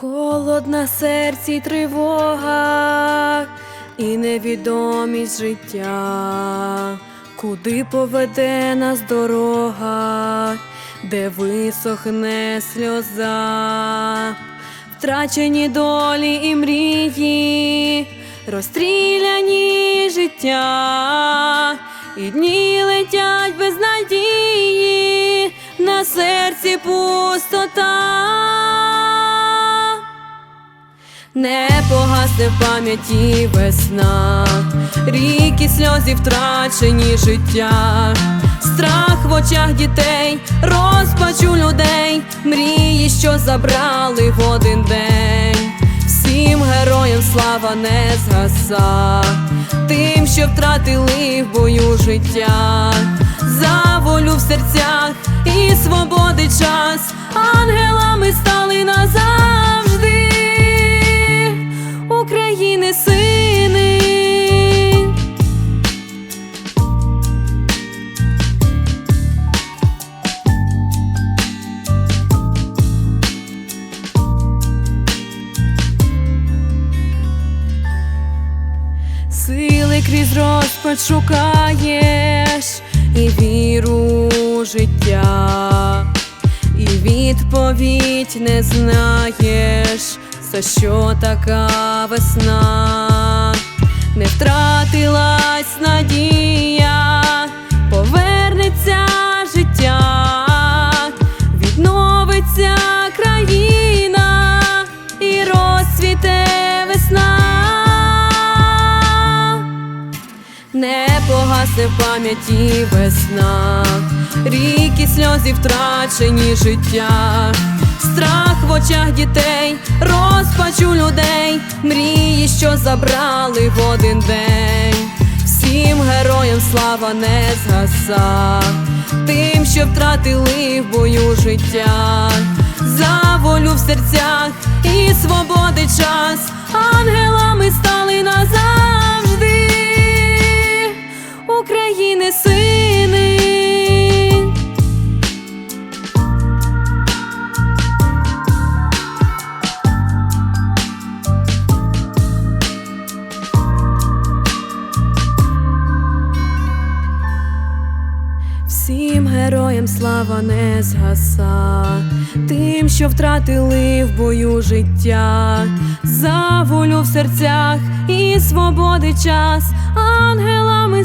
Холод на серці тривога, і невідомість життя, куди поведе нас дорога, де висохне сльоза, втрачені долі і мрії, розстріляні життя, і дні летять без надії, на серці пустота. Не погасне в пам'яті весна, ріки сльозів втрачені життя, страх в очах дітей, розпач у людей, мрії, що забрали в один день. Всім героям слава не згаса, тим, що втратили в бою життя, за волю в серцях і свободи час, ангелами стали Крізь розпач шукаєш і віру життя, і відповідь не знаєш, за що така весна, не втратилась надія, Не погасне в пам'яті весна, ріки сльозів втрачені життя, страх в очах дітей, розпач у людей, мрії, що забрали в один день. Всім героям слава не згаса, тим, що втратили в бою життя, за волю в серцях і свободи час, ангелами стали назавжди. Всім героям слава не згаса, тим, що втратили в бою життя, за волю в серцях і свободи час, ангелами